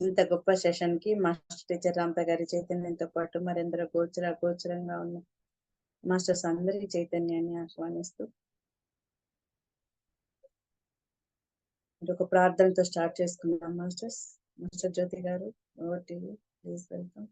ఇంత గొప్ప సెషన్కి master teacher రామత గారి చైతన్యంతో పాటు మరెందరో గోచర గోచరంగా ఉన్న మాస్టర్స్ అందరి చైతన్యాన్ని ఆహ్వానిస్తూ ఒక ప్రార్థనతో స్టార్ట్ చేసుకుందాం masters master Jyothi garu over to please welcome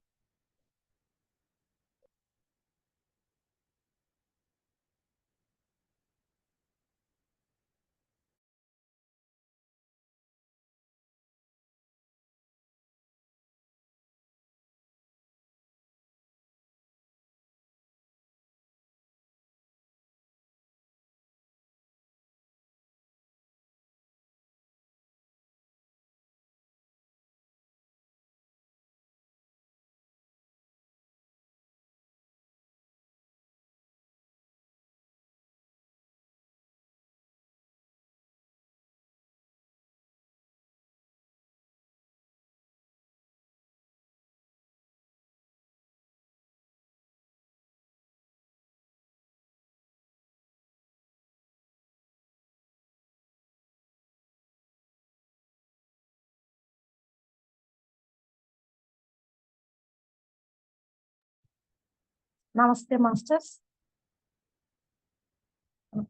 నమస్తే మాస్టర్స్.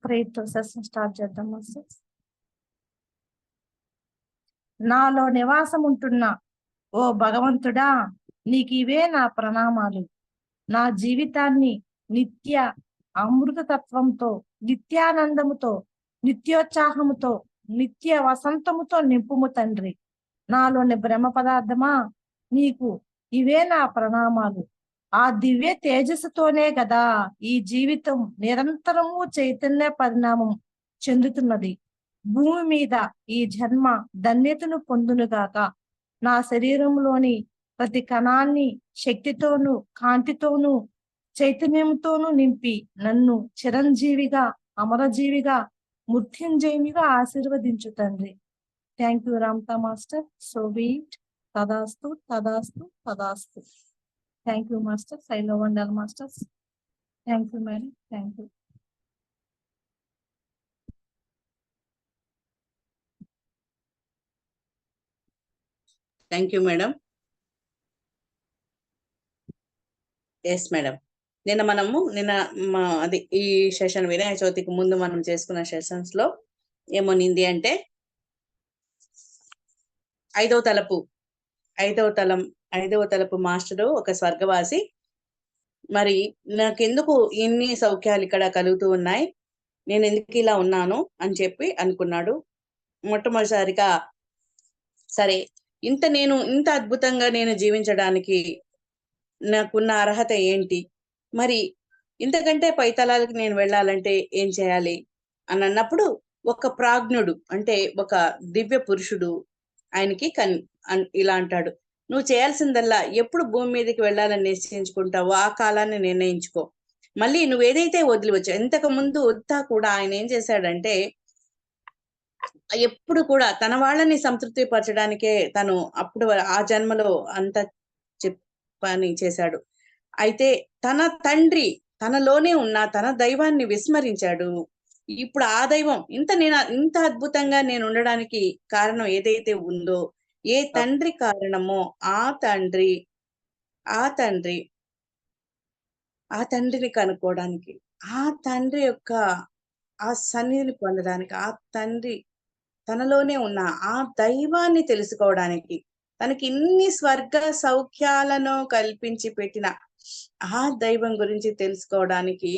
ప్రేయర్తో సెషన్ స్టార్ట్ చేద్దాం మాస్టర్స్. నాలో నివాసం ఉంటున్న ఓ భగవంతుడా నీకు ఇవే నా ప్రణామాలు. నా జీవితాన్ని నిత్య అమృతతత్వంతో నిత్యానందముతో నిత్యోత్సాహముతో నిత్య వసంతముతో నింపుము తండ్రి. నాలోని బ్రహ్మ పదార్థమా నీకు ఇవే నా ప్రణామాలు. ఆ దివ్య తేజస్సుతోనే కదా ఈ జీవితం నిరంతరము చైతన్య పరిణామం చెందుతున్నది. భూమి మీద ఈ జన్మ ధన్యతను పొందునుగాక నా శరీరంలోని ప్రతి కణాన్ని శక్తితోనూ కాంతితోనూ చైతన్యంతోనూ నింపి నన్ను చిరంజీవిగా అమరజీవిగా మృత్యుంజయునిగా ఆశీర్వదించు తండ్రి. Thank you Ramtha master. So be it తదాస్తు తదాస్తు తదాస్తు. Thank you masters I love and all masters thank you madam thank you thank you madam yes madam నిన్న మనము నిన్న మా అది ఈ సెషన్ వినాయక చవితికి ముందు మనం చేసుకున్న సెషన్స్లో ఏమనింది అంటే ఐదవ తలపు ఐదవ తలం ఐదవ తలపు మాస్టరు ఒక స్వర్గవాసి. మరి నాకెందుకు ఇన్ని సౌఖ్యాలు ఇక్కడ కలుగుతూ ఉన్నాయి? నేను ఎందుకు ఇలా ఉన్నాను అని చెప్పి అనుకున్నాడు. మొట్టమొదటిసారిగా సరే ఇంత నేను ఇంత అద్భుతంగా నేను జీవించడానికి నాకున్న అర్హత ఏంటి? మరి ఇంతకంటే పైతలాలకు నేను వెళ్ళాలంటే ఏం చేయాలి? అని అన్నప్పుడు ఒక ప్రాజ్ఞుడు అంటే ఒక దివ్య పురుషుడు ఆయనకి కన్ ఇలా అంటాడు. నువ్వు చేయాల్సిందల్లా ఎప్పుడు భూమి మీదకి వెళ్ళాలని నిశ్చయించుకుంటావో ఆ కాలాన్ని నిర్ణయించుకో. మళ్ళీ నువ్వు ఏదైతే వదిలివచ్చావు ఇంతకు ముందు వద్దా కూడా ఆయన ఏం చేశాడంటే ఎప్పుడు కూడా తన వాళ్ళని సంతృప్తి పరచడానికే తను అప్పుడు ఆ జన్మలో అంత చెప్పని చేశాడు. అయితే తన తండ్రి తనలోనే ఉన్న తన దైవాన్ని విస్మరించాడు. ఇప్పుడు ఆ దైవం ఇంత నేను ఇంత అద్భుతంగా నేను ఉండడానికి కారణం ఏదైతే ఉందో ఏ తండ్రి కారణమో ఆ తండ్రి ఆ తండ్రి ఆ తండ్రిని కనుక్కోవడానికి ఆ తండ్రి యొక్క ఆ సన్నిధిని పొందడానికి ఆ తండ్రి తనలోనే ఉన్న ఆ దైవాన్ని తెలుసుకోవడానికి తనకి ఇన్ని స్వర్గ సౌఖ్యాలను కల్పించి పెట్టిన ఆ దైవం గురించి తెలుసుకోవడానికి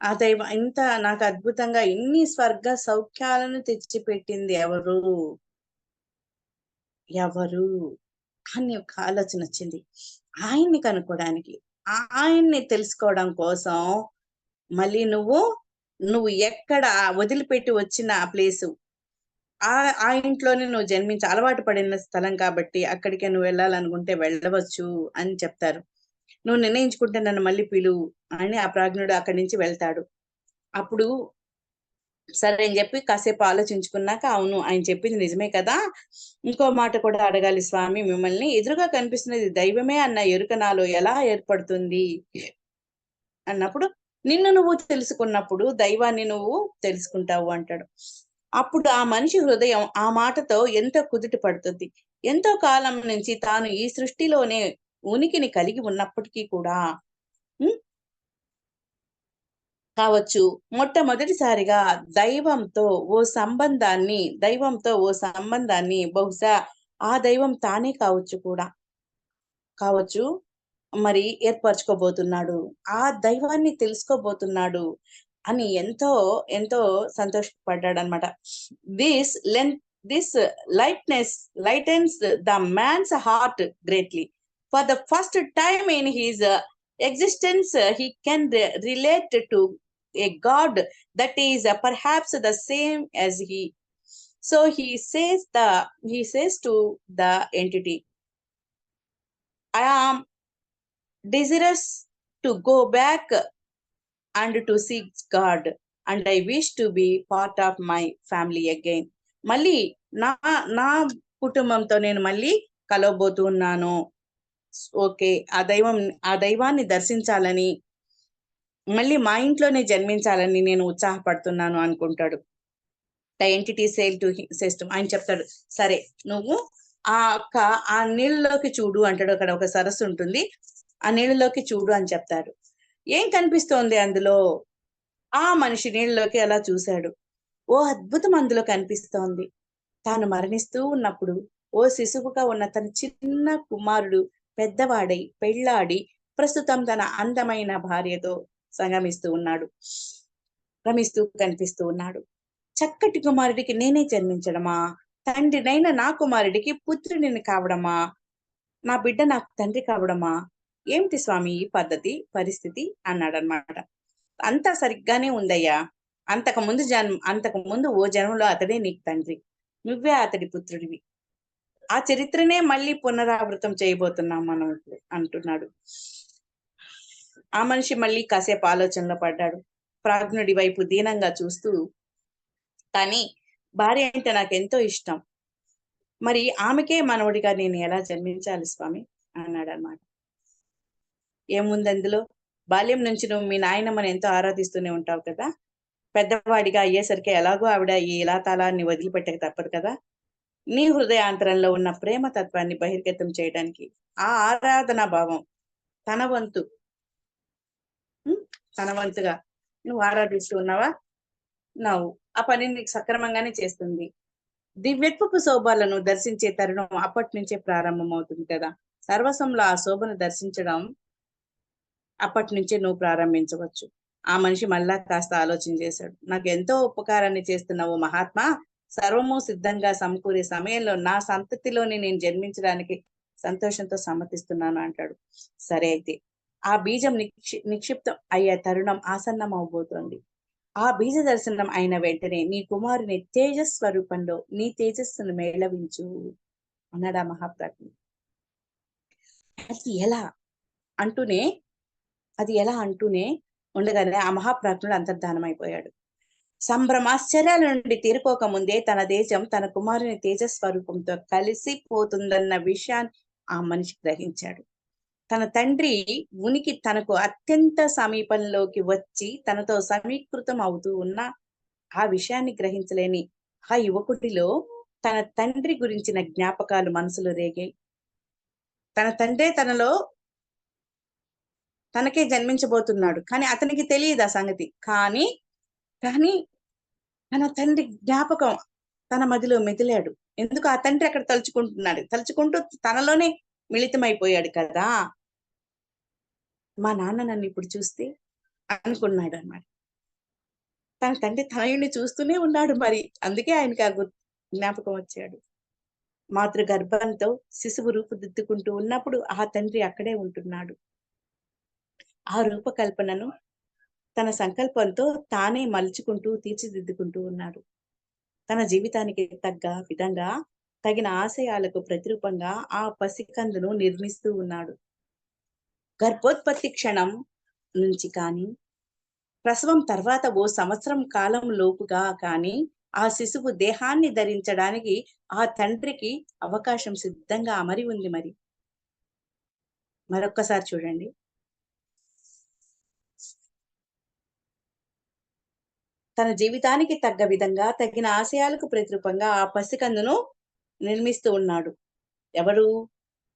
ఆ దైవం ఇంత నాకు అద్భుతంగా ఇన్ని స్వర్గ సౌఖ్యాలను తెచ్చిపెట్టింది ఎవరు? ఎవరు? అని ఒక ఆలోచన వచ్చింది. ఆయన్ని కనుక్కోవడానికి ఆయన్ని తెలుసుకోవడం కోసం మళ్ళీ నువ్వు నువ్వు ఎక్కడ వదిలిపెట్టి వచ్చిన ఆ ప్లేసు? ఆ ఆ ఇంట్లోనే నువ్వు జన్మించి అలవాటు పడిన స్థలం కాబట్టి అక్కడికే నువ్వు వెళ్ళాలనుకుంటే వెళ్ళవచ్చు అని చెప్తారు. నువ్వు నిర్ణయించుకుంటే నన్ను మళ్ళీ పిలువు అని ఆ ప్రాజ్ఞుడు అక్కడి నుంచి వెళ్తాడు. అప్పుడు సరే అని చెప్పి కాసేపు ఆలోచించుకున్నాక అవును ఆయన చెప్పింది నిజమే కదా. ఇంకో మాట కూడా అడగాలి స్వామి మిమ్మల్ని. ఎదురుగా కనిపిస్తున్నది దైవమే అన్న ఎరుక నాలో ఎలా ఏర్పడుతుంది? అన్నప్పుడు నిన్ను నువ్వు తెలుసుకున్నప్పుడు దైవాన్ని నువ్వు తెలుసుకుంటావు అంటాడు. అప్పుడు ఆ మనిషి హృదయం ఆ మాటతో ఎంతో కుదుట పడుతుంది. ఎంతో కాలం నుంచి తాను ఈ సృష్టిలోనే ఉనికిని కలిగి ఉన్నప్పటికీ కూడా కావచ్చు. మొట్టమొదటిసారిగా దైవంతో ఓ సంబంధాన్ని దైవంతో ఓ సంబంధాన్ని బహుశా ఆ దైవం తానే కావచ్చు కూడా. కావచ్చు. మరి ఏర్పరచుకోబోతున్నాడు. ఆ దైవాన్ని తెలుసుకోబోతున్నాడు అని ఎంతో ఎంతో సంతోషపడ్డాడు అనమాట this లెన్ this lightness lightens the man's heart greatly for the first time in his existence he can relate to a god that is uh, perhaps the same as he so he says the he says to the entity i am desirous to go back and to seek god and i wish to be part of my family again మళ్ళీ నా నా కుటుంబంతో నేను మళ్ళీ కలవబోతున్నాను okay. ఆ దైవం ఆ దైవాన్ని దర్శించాలని మళ్ళీ మా ఇంట్లోనే జన్మించాలని నేను ఉత్సాహపడుతున్నాను అనుకుంటాడు. The entity sale to system ఆయన చెప్తాడు సరే నువ్వు ఆ అక్క ఆ నీళ్ళలోకి చూడు అంటాడు. అక్కడ ఒక సరస్సు ఉంటుంది. ఆ నీళ్ళలోకి చూడు అని చెప్తాడు. ఏం కనిపిస్తోంది అందులో? ఆ మనిషి నీళ్ళలోకి అలా చూశాడు. ఓ అద్భుతం అందులో కనిపిస్తోంది. తాను మరణిస్తూ ఉన్నప్పుడు ఓ శిశువుగా ఉన్న తన చిన్న కుమారుడు పెద్దవాడై పెళ్ళాడి ప్రస్తుతం తన అందమైన భార్యతో సంగమిస్తూ ఉన్నాడు. రమిస్తూ కనిపిస్తూ ఉన్నాడు. చక్కటి కుమారుడికి నేనే జన్మించడమా? తండ్రినైన నా కుమారుడికి పుత్రుడిని కావడమా? నా బిడ్డ నాకు తండ్రి కావడమా? ఏమిటి స్వామి ఈ పద్ధతి పరిస్థితి? అన్నాడనమాట అంతా సరిగ్గానే ఉందయ్యా. అంతకు ముందు జన్మ అంతకు ముందు ఓ జన్మలో అతడే నీకు తండ్రి. నువ్వే అతడి పుత్రుడివి. ఆ చరిత్రనే మళ్ళీ పునరావృతం చేయబోతున్నాం మనం ఇప్పుడు అంటున్నాడు. ఆ మనిషి మళ్ళీ కాసేపు ఆలోచనలో పడ్డాడు. ప్రాజ్ఞుడి వైపు దీనంగా చూస్తూ కానీ భార్య అంటే నాకు ఎంతో ఇష్టం. మరి ఆమెకే మనవడిగా నేను ఎలా జన్మించాలి స్వామి? అన్నాడు అనమాట ఏముంది అందులో బాల్యం నుంచి నువ్వు మీ నాయనమ్మని ఎంతో ఆరాధిస్తూనే ఉంటావు కదా? పెద్దవాడిగా అయ్యేసరికి ఎలాగో ఆవిడ ఈ ఇలా తాళాన్ని వదిలిపెట్టక తప్పదు కదా? నీ హృదయాంతరంలో ఉన్న ప్రేమ తత్వాన్ని బహిర్గతం చేయడానికి ఆ ఆరాధనా భావం తన వంతు. తన వంతుగా. నువ్వు ఆరాధిస్తూ ఉన్నావా? నవ్వు. ఆ పని నీకు సక్రమంగానే చేస్తుంది. దివ్యత్వపు శోభాలను దర్శించే తరుణం అప్పటి నుంచే ప్రారంభమవుతుంది కదా. సర్వస్వంలో ఆ శోభను దర్శించడం అప్పటి నుంచే నువ్వు ప్రారంభించవచ్చు. ఆ మనిషి మళ్ళా కాస్త ఆలోచన చేశాడు. నాకు ఎంతో ఉపకారాన్ని చేస్తున్నావు మహాత్మా సర్వము సిద్ధంగా సమకూరే సమయంలో నా సంతతిలోని నేను జన్మించడానికి సంతోషంతో సమ్మతిస్తున్నాను అంటాడు. సరే అయితే ఆ బీజం నిక్షి నిక్షిప్తం అయ్యే తరుణం ఆసన్నం అవబోతోంది ఆ బీజ దర్శనం అయిన వెంటనే నీ కుమారుని తేజస్వరూపంలో నీ తేజస్సును మేళవించు అన్నాడా ఆ అది ఎలా అంటూనే అది ఎలా అంటూనే ఉండగానే ఆ మహాప్రాజ్ఞుడు అంతర్ధానం అయిపోయాడు సంభ్రమాశ్చర్యాల నుండి తీరుకోక ముందే తన దేశం తన కుమారుని తేజస్వరూపంతో కలిసిపోతుందన్న విషయాన్ని ఆ మనిషి గ్రహించాడు. తన తండ్రి ఉనికి తనకు అత్యంత సమీపంలోకి వచ్చి తనతో సమీకృతం అవుతూ ఉన్న ఆ విషయాన్ని గ్రహించలేని ఆ యువకుడిలో తన తండ్రి గురించిన జ్ఞాపకాలు మనసులో రేగాయి తన తండ్రే తనలో తనకే జన్మించబోతున్నాడు. కానీ అతనికి తెలియదు ఆ సంగతి. కానీ కానీ తన తండ్రి జ్ఞాపకం తన మదిలో మెదిలాడు. ఎందుకు? ఆ తండ్రి అక్కడ తలుచుకుంటున్నాడు. తలుచుకుంటూ తనలోనే మిళితమైపోయాడు కదా. మా నాన్న నన్ను ఇప్పుడు చూస్తే అనుకున్నాడు అన్నమాట తన తండ్రి తనయుడిని చూస్తూనే ఉన్నాడు మరి. అందుకే ఆయనకి ఆ జ్ఞాపకం వచ్చాడు. మాతృ గర్భంతో శిశువు రూపుదిద్దుకుంటూ ఉన్నప్పుడు ఆ తండ్రి అక్కడే ఉంటున్నాడు. ఆ రూపకల్పనను తన సంకల్పంతో తానే మలుచుకుంటూ తీర్చిదిద్దుకుంటూ ఉన్నాడు. తన జీవితానికి తగ్గ విధంగా తగిన ఆశయాలకు ప్రతిరూపంగా ఆ పసికందును నిర్మిస్తూ ఉన్నాడు. గర్భోత్పత్తి క్షణం నుంచి కానీ ప్రసవం తర్వాత ఓ సంవత్సరం కాలం లోపుగా కానీ ఆ శిశువు దేహాన్ని ధరించడానికి ఆ తండ్రికి అవకాశం సిద్ధంగా అమరి ఉంది మరి. మరొక్కసారి చూడండి. తన జీవితానికి తగ్గ విధంగా తగిన ఆశయాలకు ప్రతిరూపంగా ఆ పసికందును నిర్మిస్తూ ఉన్నాడు. ఎవరు?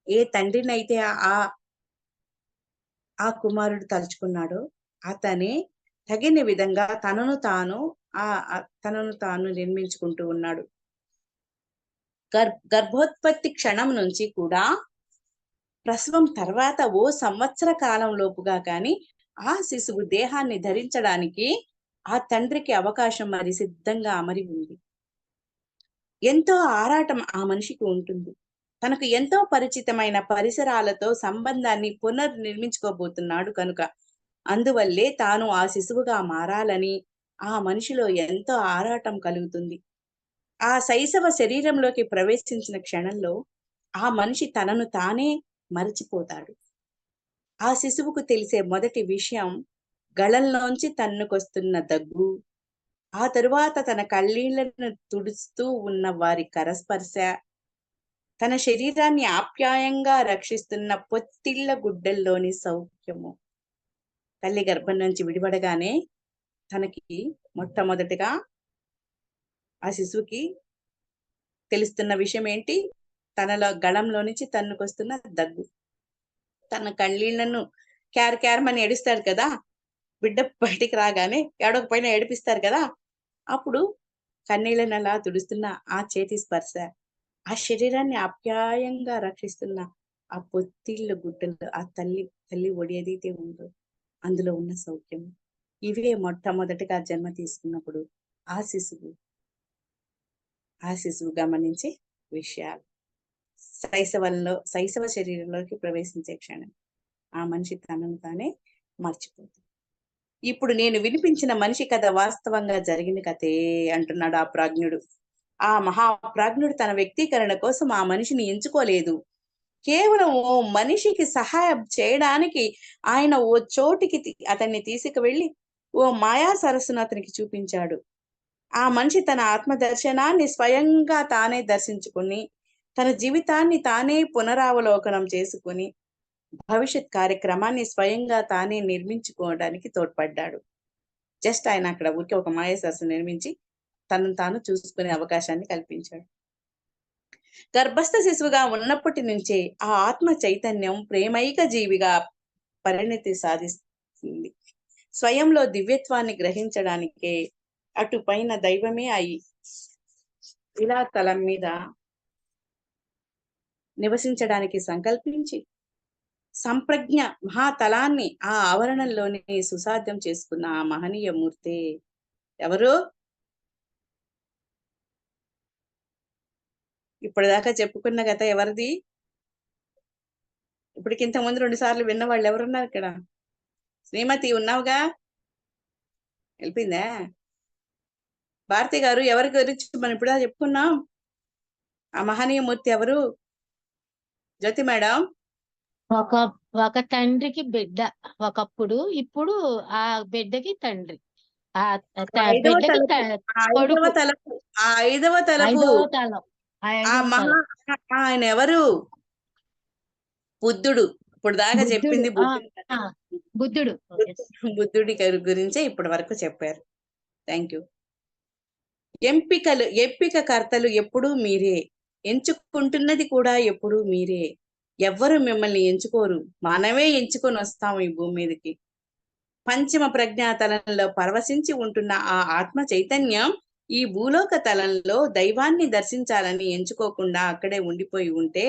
ఏ తండ్రినైతే ఆ ఆ కుమారుడు తలుచుకున్నాడో అతనే తగిన విధంగా తనను తాను ఆ తనను తాను నిర్మించుకుంటూ ఉన్నాడు. గర్ గర్భోత్పత్తి క్షణం నుంచి కూడా ప్రసవం తర్వాత ఓ సంవత్సర కాలం లోపుగా కానీ ఆ శిశువు దేహాన్ని ధరించడానికి ఆ తండ్రికి అవకాశం మరి సిద్ధంగా అమరి ఉంది. ఎంతో ఆరాటం ఆ మనిషికి ఉంటుంది. తనకు ఎంతో పరిచితమైన పరిసరాలతో సంబంధాన్ని పునర్నిర్మించుకోబోతున్నాడు కనుక. అందువల్లే తాను ఆ శిశువుగా మారాలని ఆ మనిషిలో ఎంతో ఆరాటం కలుగుతుంది. ఆ శైశవ శరీరంలోకి ప్రవేశించిన క్షణంలో ఆ మనిషి తనను తానే మరచిపోతాడు. ఆ శిశువుకు తెలిసే మొదటి విషయం గళంలోంచి తన్నుకొస్తున్న దగ్గు ఆ తరువాత తన కళ్ళీళ్ళను తుడుస్తూ ఉన్న వారి కరస్పర్శ తన శరీరాన్ని ఆప్యాయంగా రక్షిస్తున్న పొత్తిళ్ళ గుడ్డల్లోని సౌఖ్యము. తల్లి గర్భం నుంచి విడిపడగానే తనకి మొట్టమొదటిగా ఆ శిశువుకి తెలుస్తున్న విషయం ఏంటి తనలో గళంలో నుంచి తన్నుకొస్తున్న దగ్గు. తన కళ్ళీళ్ళను క్యార్ క్యారమని ఏడుస్తాడు కదా బిడ్డ బయటికి రాగానే ఏడవకపోయినా ఏడిపిస్తారు కదా అప్పుడు కన్నీళ్ళని అలా తుడుస్తున్న ఆ చేతి స్పర్శ ఆ శరీరాన్ని ఆప్యాయంగా రక్షిస్తున్న ఆ పొత్తిళ్ళ గుడ్డలు ఆ తల్లి తల్లి ఒడి ఏదైతే ఉందో అందులో ఉన్న సౌఖ్యం. ఇవే మొట్టమొదటిగా జన్మ తీసుకున్నప్పుడు ఆ శిశువు ఆ శిశువు గమనించే విషయాలు. శైశవంలో శైశవ శరీరంలోకి ప్రవేశించే క్షణం. ఆ మనిషి తనను తానే మర్చిపోతుంది ఇప్పుడు నేను వినిపించిన మనిషి కథ వాస్తవంగా జరిగిన కథే అంటున్నాడు ఆ ప్రాజ్ఞుడు. ఆ మహాప్రాజ్ఞుడు తన వ్యక్తీకరణ కోసం ఆ మనిషిని ఎంచుకోలేదు. కేవలం ఓ మనిషికి సహాయం చేయడానికి ఆయన ఓ చోటికి అతన్ని తీసుకువెళ్ళి ఓ మాయా సరస్సును అతనికి చూపించాడు. ఆ మనిషి తన ఆత్మ దర్శనాన్ని స్వయంగా తానే దర్శించుకుని తన జీవితాన్ని తానే పునరావలోకనం చేసుకుని భవిష్యత్ కార్యక్రమాన్ని స్వయంగా తానే నిర్మించుకోవడానికి తోడ్పడ్డాడు. జస్ట్ ఆయన అక్కడ ఊరికే ఒక మాయాశాస్త్రం నిర్మించి తనను తాను చూసుకునే అవకాశాన్ని కల్పించాడు. గర్భస్థ శిశువుగా ఉన్నప్పటి నుంచే ఆ ఆత్మ చైతన్యం ప్రేమైక జీవిగా పరిణతి సాధిస్తుంది. స్వయంలో దివ్యత్వాన్ని గ్రహించడానికే అటు పైన దైవమే అయి ఇలా తలం మీద నివసించడానికి సంకల్పించి సంప్రజ్ఞ మహాతలాన్ని ఆ ఆవరణంలోనే సుసాధ్యం చేసుకున్న ఆ మహనీయ మూర్తే. ఎవరు? ఇప్పటిదాకా చెప్పుకున్న కథ ఎవరిది? ఇప్పటికింత ముందు రెండు సార్లు విన్న వాళ్ళు ఎవరున్నారు ఇక్కడ? శ్రీమతి ఉన్నావుగా? వెళ్ళిపోయిందా? భారతి గారు ఎవరి గురించి మనం ఇప్పుడు చెప్పుకున్నాం? ఆ మహనీయ మూర్తి ఎవరు? జ్యోతి మేడం? ఒక ఒక తండ్రికి బిడ్డ ఒకప్పుడు ఇప్పుడు ఆ బిడ్డకి తండ్రి. ఆ ఐదవ బిడ్డకి తలపు, త- ఆ ఐదవ కొడుకు. తలపు ఆ ఐదవ తలపు ఐదవ తలం ఆ ఆ ఐదవ మహా తలం. ఆయన ఎవరు బుద్ధుడు. ఇప్పుడు దాకా చెప్పింది బుద్ధుడు ఆ, బుద్ధుడు. Yes. బుద్ధుడి గారి గురించే ఇప్పటి వరకు చెప్పారు. Thank you. ఎంపికలు ఎంపిక కర్తలు ఎప్పుడూ మీరే. ఎంచుకుంటున్నది కూడా ఎప్పుడూ మీరే. ఎవ్వరు మిమ్మల్ని ఎంచుకోరు. మనమే ఎంచుకొని వస్తాం ఈ భూమి మీదకి. పంచమ ప్రజ్ఞా తలంలో పరవశించి ఉంటున్న ఆ ఆత్మ చైతన్యం ఈ భూలోక తలంలో దైవాన్ని దర్శించాలని ఎంచుకోకుండా అక్కడే ఉండిపోయి ఉంటే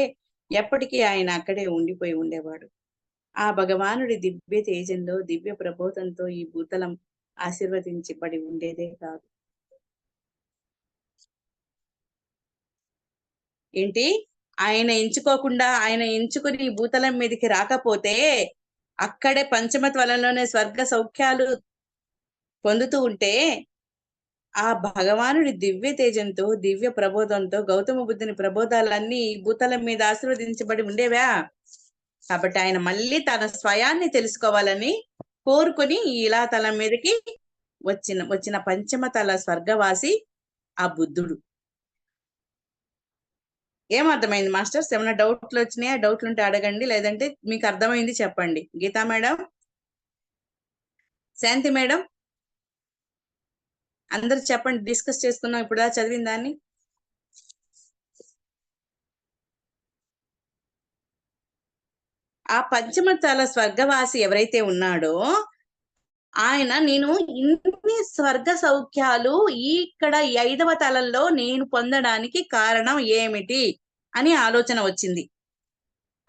ఎప్పటికీ ఆయన అక్కడే ఉండిపోయి ఉండేవాడు. ఆ భగవానుడి దివ్య తేజంలో దివ్య ప్రబోధంతో ఈ భూతలం ఆశీర్వదించబడి ఉండేదే కాదు. ఏంటి? ఆయన ఎంచుకోకుండా ఆయన ఎంచుకుని భూతలం మీదకి రాకపోతే అక్కడే పంచమ త్వలంలోనే స్వర్గ సౌఖ్యాలు పొందుతూ ఉంటే ఆ భగవానుడి దివ్య తేజంతో దివ్య ప్రబోధంతో గౌతమ బుద్ధుని ప్రబోధాలన్నీ భూతలం మీద ఆశీర్వదించబడి ఉండేవా? కాబట్టి ఆయన మళ్ళీ తన స్వయాన్ని తెలుసుకోవాలని కోరుకొని ఇలా తలం మీదకి వచ్చిన వచ్చిన పంచమ తల స్వర్గవాసి ఆ బుద్ధుడు. ఏమర్థమైంది మాస్టర్స్? ఏమైనా డౌట్లు వచ్చినాయా డౌట్లు ఉంటే అడగండి లేదంటే మీకు అర్థమైంది చెప్పండి. గీతా మేడం? శాంతి మేడం? అందరు చెప్పండి డిస్కస్ చేసుకున్నాం ఇప్పుడు చదివిన దాన్ని? ఆ పంచమతాల స్వర్గవాసి ఎవరైతే ఉన్నాడో ఆయన నేను ఇన్ని స్వర్గ సౌఖ్యాలు ఇక్కడ ఐదవ తలంలో నేను పొందడానికి కారణం ఏమిటి? అని ఆలోచన వచ్చింది.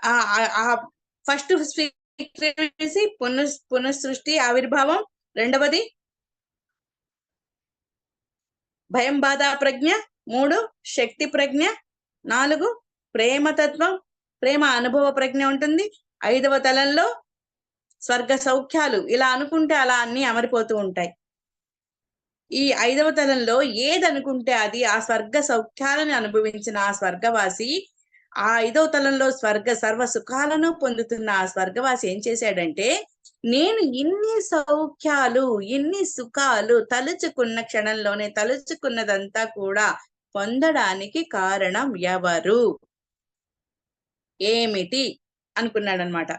ఆ ఆ- ఆ ఫస్ట్ స్వీకరించి పునః పునఃసృష్టి ఆవిర్భావం. రెండవది భయం బాధ ప్రజ్ఞ. మూడు శక్తి ప్రజ్ఞ. నాలుగు ప్రేమతత్వం ప్రేమ అనుభవ ప్రజ్ఞ ఉంటుంది. ఐదవ తలంలో స్వర్గ సౌఖ్యాలు ఇలా అనుకుంటే అలా అన్ని అమరిపోతూ ఉంటాయి. ఈ ఐదవ తలంలో ఏదనుకుంటే అది ఆ స్వర్గ సౌఖ్యాలను అనుభవించిన ఆ స్వర్గవాసి ఆ ఐదవ తలంలో స్వర్గ సర్వ సుఖాలను పొందుతున్న ఆ స్వర్గవాసి ఏం చేశాడంటే నేను ఇన్ని సౌఖ్యాలు ఇన్ని సుఖాలు తలుచుకున్న క్షణంలోనే తలుచుకున్నదంతా కూడా పొందడానికి కారణం ఎవరు? ఏమిటి? అనుకున్నాడనమాట.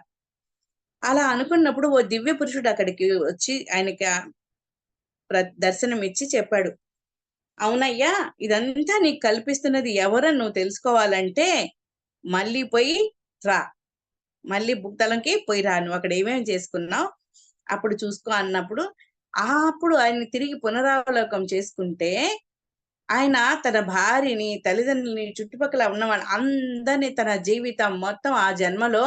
అలా అనుకున్నప్పుడు ఓ దివ్య పురుషుడు అక్కడికి వచ్చి ఆయనకి ప్ర- దర్శనం ఇచ్చి చెప్పాడు. అవునయ్యా ఇదంతా నీకు కల్పిస్తున్నది ఎవరని నువ్వు తెలుసుకోవాలంటే మళ్ళీ పోయి రా. మళ్ళీ బుక్తలంకి పోయి రా. నువ్వు అక్కడ ఏమేమి చేసుకున్నావు అప్పుడు చూసుకో అన్నప్పుడు అప్పుడు ఆయన తిరిగి పునరావలోకం చేసుకుంటే ఆయన తన భార్యని తల్లిదండ్రులని చుట్టుపక్కల ఉన్నవాళ్ళు అందరినీ తన జీవితం మొత్తం ఆ జన్మలో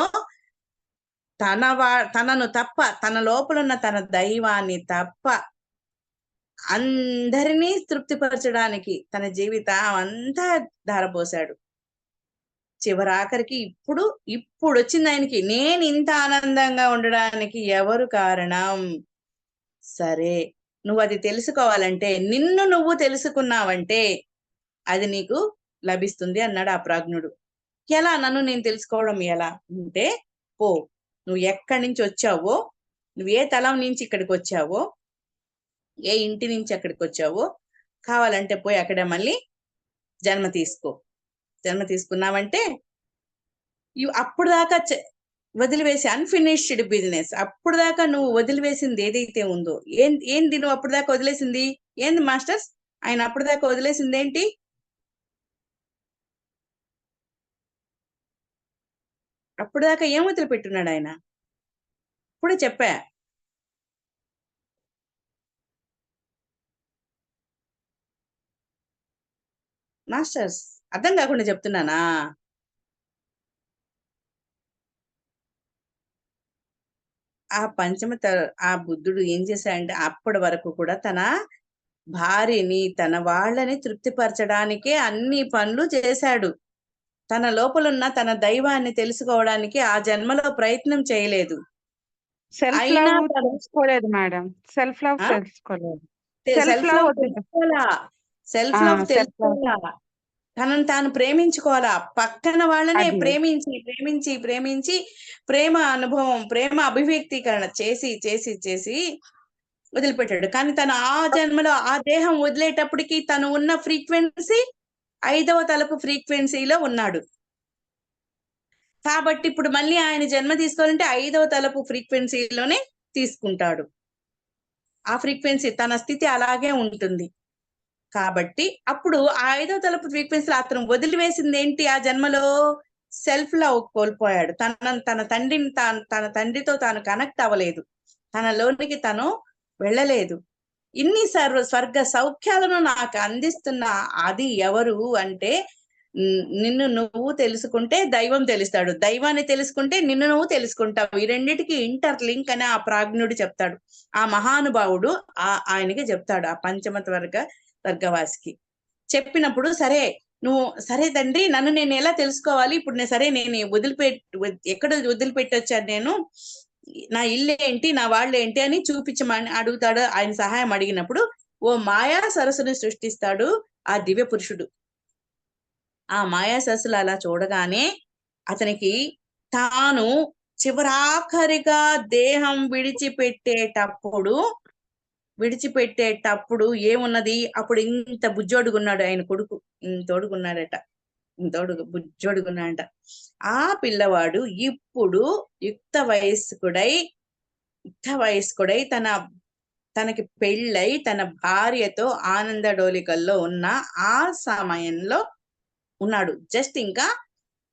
తన వా తనను తప్ప తన లోపలున్న తన దైవాన్ని తప్ప అందరినీ తృప్తిపరచడానికి తన జీవితం అంతా ధారపోశాడు. చివరాఖరికి ఇప్పుడు ఇప్పుడు వచ్చింది ఆయనకి. నేను ఇంత ఆనందంగా ఉండడానికి ఎవరు కారణం? సరే నువ్వు అది తెలుసుకోవాలంటే నిన్ను నువ్వు తెలుసుకున్నావంటే అది నీకు లభిస్తుంది అన్నాడు ఆ ప్రాజ్ఞుడు. ఎలా? నన్ను నేను తెలుసుకోవడం ఎలా? అంటే పో. నువ్వు ఎక్కడి నుంచి వచ్చావో నువ్వు ఏ తలం నుంచి ఇక్కడికి వచ్చావో ఏ ఇంటి నుంచి అక్కడికి వచ్చావో కావాలంటే పోయి అక్కడ మళ్ళీ జన్మ తీసుకో. జన్మ తీసుకున్నావంటే అప్పుడు దాకా చ- వదిలివేసి అన్ఫినిష్డ్ బిజినెస్ అప్పుడు దాకా నువ్వు వదిలివేసింది ఏదైతే ఉందో ఏం ఏంది నువ్వు అప్పుడు దాకా వదిలేసింది? ఏంది మాస్టర్స్? ఆయన అప్పుడు దాకా వదిలేసింది ఏంటి? అప్పుడు దాకా ఏం వదిలిపెట్టున్నాడు ఆయన? ఇప్పుడే చెప్పా. మాస్టర్స్ అర్థం కాకుండా చెప్తున్నానా? ఆ పంచమ ఆ బుద్ధుడు ఏం చేశాడంటే అప్పటి వరకు కూడా తన భార్యని తన వాళ్ళని తృప్తిపరచడానికే అన్ని పనులు చేశాడు. తన లోపలున్న తన దైవాన్ని తెలుసుకోవడానికి ఆ జన్మలో ప్రయత్నం చేయలేదు. సెల్ఫ్ లవ్ తను- తెలుసుకోలేదు మేడం. సెల్ఫ్ లవ్ ఆ? తెలుసుకోలేదు. సెల్ఫ్ Self లవ్ love తెలుసుకోవాలా? సెల్ఫ్ ఆ, లవ్ self love. తెలుసుకోవాలా? తనను తాను ప్రేమించుకోవాలా? పక్కన వాళ్ళనే. ప్రేమించి ప్రేమించి ప్రేమించి ప్రేమ అనుభవం ప్రేమ అభివ్యక్తీకరణ చేసి చేసి చేసి వదిలిపెట్టాడు. కానీ తను ఆ జన్మలో ఆ దేహం వదిలేటప్పటికి తను ఉన్న ఫ్రీక్వెన్సీ ఐదవ తలపు ఫ్రీక్వెన్సీలో ఉన్నాడు. కాబట్టి ఇప్పుడు మళ్ళీ ఆయన జన్మ తీసుకోవాలంటే ఐదవ తలపు ఫ్రీక్వెన్సీలోనే తీసుకుంటాడు. ఆ ఫ్రీక్వెన్సీ తన స్థితి అలాగే ఉంటుంది. కాబట్టి అప్పుడు ఆ ఐదవ తలపు ఫ్రీక్వెన్సీలో అతను వదిలివేసింది ఏంటి ఆ జన్మలో సెల్ఫ్ లవ్ కోల్పోయాడు. తన తన తండ్రిని తాను తన తండ్రితో తాను కనెక్ట్ అవ్వలేదు. తన లోనికి తను వెళ్ళలేదు. ఇన్ని సర్వ స్వర్గ సౌఖ్యాలను నాకు అందిస్తున్న అది ఎవరు అంటే నిన్ను నువ్వు తెలుసుకుంటే దైవం తెలుస్తాడు. దైవాన్ని తెలుసుకుంటే నిన్ను నువ్వు తెలుసుకుంటావు. ఈ రెండింటికి ఇంటర్ లింక్ అని ఆ ప్రాజ్ఞుడు చెప్తాడు. ఆ మహానుభావుడు ఆ ఆయనకి చెప్తాడు ఆ పంచమత వర్గ వర్గవాసికి. చెప్పినప్పుడు సరే నువ్వు సరే తండ్రి నన్ను నేను ఎలా తెలుసుకోవాలి? ఇప్పుడు నేను సరే నేను వదిలిపెట్ ఎక్కడ వదిలిపెట్టొచ్చాను నేను? నా ఇల్లు ఏంటి నా వాళ్ళు ఏంటి అని చూపించమని అడుగుతాడు. ఆయన సహాయం అడిగినప్పుడు ఓ మాయా సరస్సుని సృష్టిస్తాడు ఆ దివ్య పురుషుడు. ఆ మాయా సరస్సులు అలా చూడగానే అతనికి తాను చివరాఖరిగా దేహం విడిచిపెట్టేటప్పుడు విడిచిపెట్టేటప్పుడు ఏమున్నది? అప్పుడు ఇంత బుజ్జోడుగున్నాడు ఆయన కొడుకు. ఇంతోడుగున్నాడట తోడుగు బుజ్జోడుగున్నాడట. ఆ పిల్లవాడు ఇప్పుడు యుక్త వయస్కుడై యుక్త వయస్కుడై తన తనకి పెళ్ళై తన భార్యతో ఆనంద డోలికల్లో ఉన్న ఆ సమయంలో ఉన్నాడు. జస్ట్ ఇంకా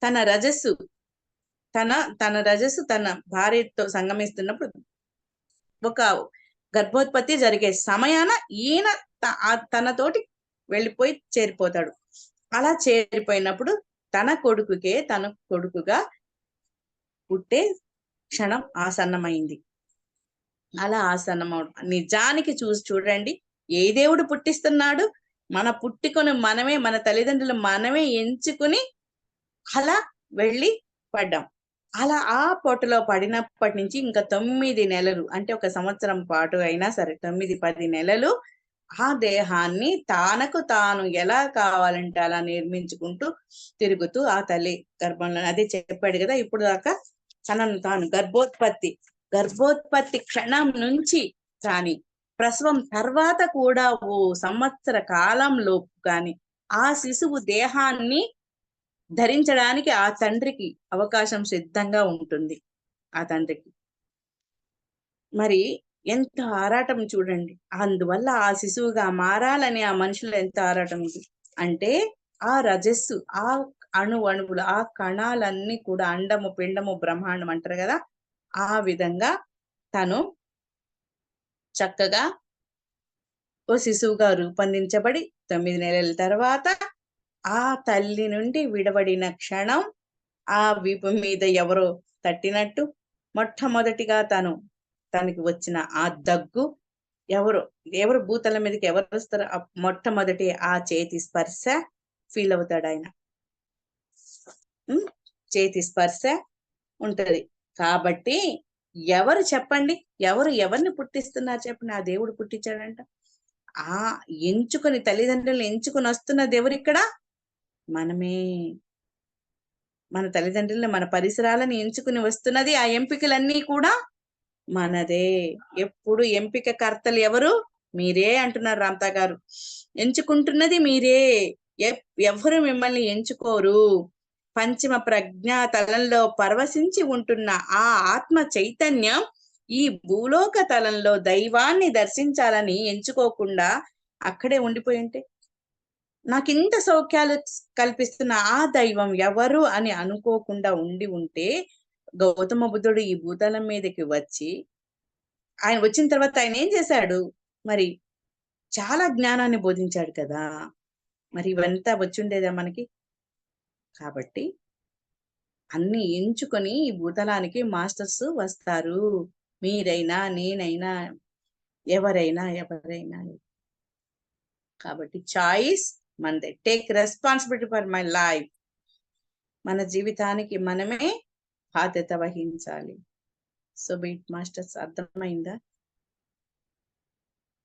తన రజస్సు తన తన రజస్సు తన భార్యతో సంగమిస్తున్నప్పుడు ఒక గర్భోత్పత్తి జరిగే సమయాన ఈయన ఆ తనతోటి వెళ్ళిపోయి చేరిపోతాడు. అలా చేరిపోయినప్పుడు తన కొడుకుకే తన కొడుకుగా పుట్టే క్షణం ఆసన్నమైంది. అలా ఆసన్నమవడం నిజానికి చూసి చూడండి ఏ దేవుడు పుట్టిస్తున్నాడు? మన పుట్టుకొని మనమే మన తల్లిదండ్రులు మనమే ఎంచుకుని అలా వెళ్ళి పడ్డాం. అలా ఆ పొట్టలో పడినప్పటి నుంచి ఇంకా తొమ్మిది నెలలు అంటే ఒక సంవత్సరం పాటు అయినా సరే తొమ్మిది పది నెలలు ఆ దేహాన్ని తానకు తాను ఎలా కావాలంటే అలా నిర్మించుకుంటూ తిరుగుతూ ఆ తల్లి గర్భంలో అదే చెప్పాడు కదా ఇప్పుడు దాకా తనను తాను గర్భోత్పత్తి గర్భోత్పత్తి క్షణం నుంచి కానీ ప్రసవం తర్వాత కూడా ఓ సంవత్సర కాలంలో కానీ ఆ శిశువు దేహాన్ని ధరించడానికి ఆ తండ్రికి అవకాశం సిద్ధంగా ఉంటుంది ఆ తండ్రికి. మరి ఎంత ఆరాటం చూడండి. అందువల్ల ఆ శిశువుగా మారాలని ఆ మనుషులు ఎంత ఆరాటం అంటే ఆ రజస్సు ఆ అణు అణువులు ఆ కణాలన్నీ కూడా అండము పిండము బ్రహ్మాండం అంటారు కదా ఆ విధంగా తను చక్కగా ఓ శిశువుగా రూపొందించబడి తొమ్మిది నెలల తర్వాత ఆ తల్లి నుండి విడబడిన క్షణం ఆ వీపు మీద ఎవరో తట్టినట్టు మొట్టమొదటిగా తను తనకి వచ్చిన ఆ దగ్గు ఎవరు ఎవరు భూతల మీదకి ఎవరు వస్తారు ఆ మొట్టమొదటి ఆ చేతి స్పర్శ ఫీల్ అవుతాడు ఆయన. చేతి స్పర్శ ఉంటది. కాబట్టి ఎవరు చెప్పండి? ఎవరు ఎవరిని పుట్టిస్తున్నారు చెప్పండి? ఆ దేవుడు పుట్టించాడంట. ఆ ఎంచుకొని తల్లిదండ్రులను ఎంచుకొని వస్తున్న దేవుడు ఇక్కడ మనమే. మన తల్లిదండ్రులను మన పరిసరాలను ఎంచుకుని వస్తున్నది ఆ ఎంపికలన్నీ కూడా మనదే. ఎప్పుడు ఎంపిక కర్తలు ఎవరు? మీరే అంటున్నారు రామ్తా గారు. ఎంచుకుంటున్నది మీరే. ఎవరు మిమ్మల్ని ఎంచుకోరు. పంచమ ప్రజ్ఞా తలంలో పరవశించి ఉంటున్న ఆ ఆత్మ చైతన్యం ఈ భూలోక తలంలో దైవాన్ని దర్శించాలని ఎంచుకోకుండా అక్కడే ఉండిపోయి ఉంటే నాకు ఇంత సౌఖ్యాలు కల్పిస్తున్న ఆ దైవం ఎవరు అని అనుకోకుండా ఉండి ఉంటే గౌతమ బుద్ధుడు ఈ భూతలం మీదకి వచ్చి ఆయన వచ్చిన తర్వాత ఆయన ఏం చేశాడు? మరి చాలా జ్ఞానాన్ని బోధించాడు కదా. మరి ఇవంతా వచ్చి ఉండేదా మనకి? కాబట్టి అన్ని ఎంచుకొని ఈ భూతలానికి మాస్టర్స్ వస్తారు. మీరైనా నేనైనా ఎవరైనా ఎవరైనా. కాబట్టి చాయిస్ మనదే take responsibility for my life. మన జీవితానికి మనమే బాధ్యత వహించాలి. సో బీట్ మాస్టర్స్ అర్థమైందా?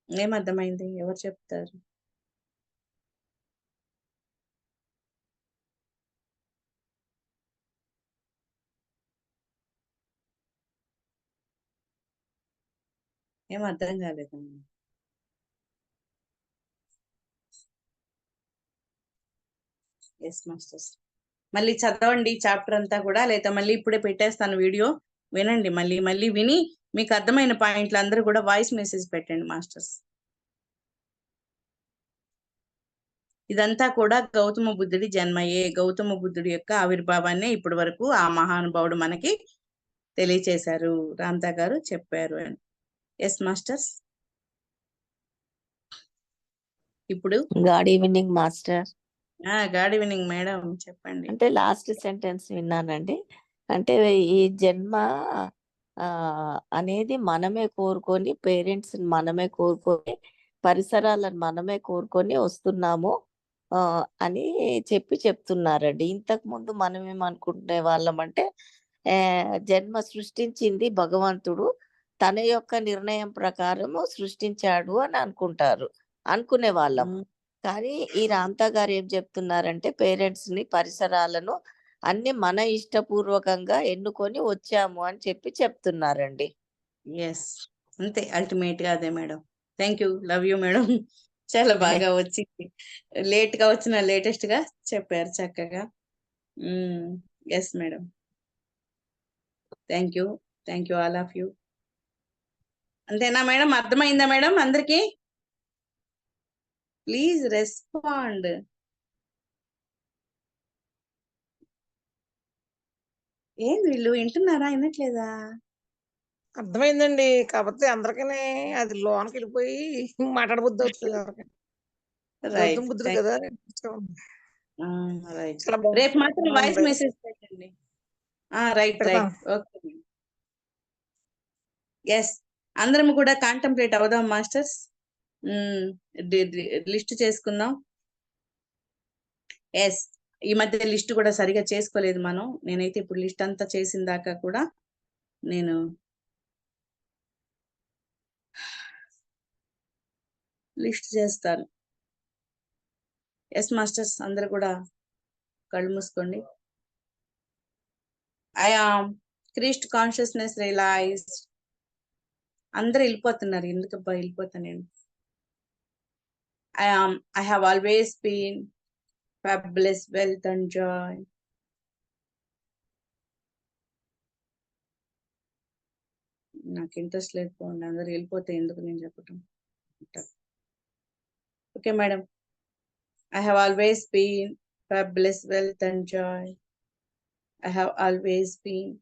ఏం అర్థమైంది ఎవరు చెప్తారు? ఏం అర్థం కాలేదండి ఎస్ మాస్టర్స్ మళ్ళీ చదవండి చాప్టర్ అంతా కూడా లేదా మళ్ళీ ఇప్పుడే పెట్టేస్తాను వీడియో. వినండి మళ్ళీ మళ్ళీ విని మీకు అర్థమైన పాయింట్లు అందరూ కూడా వాయిస్ మెసేజ్ పెట్టండి మాస్టర్స్ ఇదంతా కూడా గౌతమ బుద్ధుడి జన్మయే. గౌతమ బుద్ధుడి యొక్క ఆవిర్భావాన్ని ఇప్పటి వరకు ఆ మహానుభావుడు మనకి తెలియచేశారు. రామ్తా గారు చెప్పారు అని. ఎస్ మాస్టర్స్ ఇప్పుడు good evening master god evening madam. చెప్పండి. అంటే లాస్ట్ సెంటెన్స్ విన్నానండి. అంటే ఈ జన్మ ఆ అనేది మనమే కోరుకొని పేరెంట్స్ మనమే కోరుకొని పరిసరాలను మనమే కోరుకొని వస్తున్నాము అని చెప్పి చెప్తున్నారండి. ఇంతకు ముందు మనం ఏమనుకుంటునే వాళ్ళం అంటే జన్మ సృష్టించింది భగవంతుడు తన యొక్క నిర్ణయం ప్రకారము సృష్టించాడు అని అనుకుంటారు. అనుకునే వాళ్ళం. ఉమ్, కానీ ఈ రాంతా గారు ఏం చెప్తున్నారంటే పేరెంట్స్ని పరిసరాలను అన్ని మన ఇష్టపూర్వకంగా ఎన్నుకొని వచ్చాము అని చెప్పి చెప్తున్నారండి. ఎస్ అంతే అల్టిమేట్గా అదే madam. Thank you love you madam. చాలా బాగా వచ్చింది. లేట్గా వచ్చిన లేటెస్ట్గా చెప్పారు చక్కగా. Yes madam. Thank you thank you all of you అంతేనా మేడం? అర్థమైందా మేడం అందరికి? Please respond. ఏంది వీళ్ళు వింటున్నారా? వినట్లేదా? అర్థమైందండి. కాకపోతే అందరికీ అది లోనకి వెళ్ళిపోయి మాట్లాడబుద్ధి అవుతుంది కదా. రేపు మాత్రం వాయిస్. మెసేజ్ పెట్టండి. రైట్. రైట్. ఓకే ఎస్ అందరం కూడా కాంటంప్లేట్ అవుదాం మాస్టర్స్. లిస్ట్ చేసుకుందాం. ఎస్ ఈ మధ్య లిస్ట్ కూడా సరిగా చేసుకోలేదు మనం. నేనైతే ఇప్పుడు లిస్ట్ అంతా చేసిన దాకా కూడా నేను లిస్ట్ చేస్తాను. ఎస్ మాస్టర్స్ అందరు కూడా కళ్ళు మూసుకోండి. I am Christ consciousness realise అందరు వెళ్ళిపోతున్నారు. ఎందుకబ్బా వెళ్ళిపోతాను నేను? Um, I have always been fabulous wealth and joy. నాకు ఇంట్రెస్ట్ లేకపోండి అందరు వెళ్ళిపోతే ఎందుకు నేను చెప్పటం okay madam I have always been fabulous wealth and joy I have always been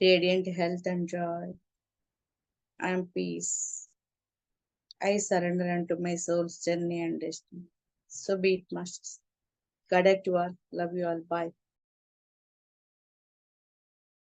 radiant health and joy I'm peace I surrender unto my soul's journey and destiny. So be it, masters. God act you all. Love you all. Bye.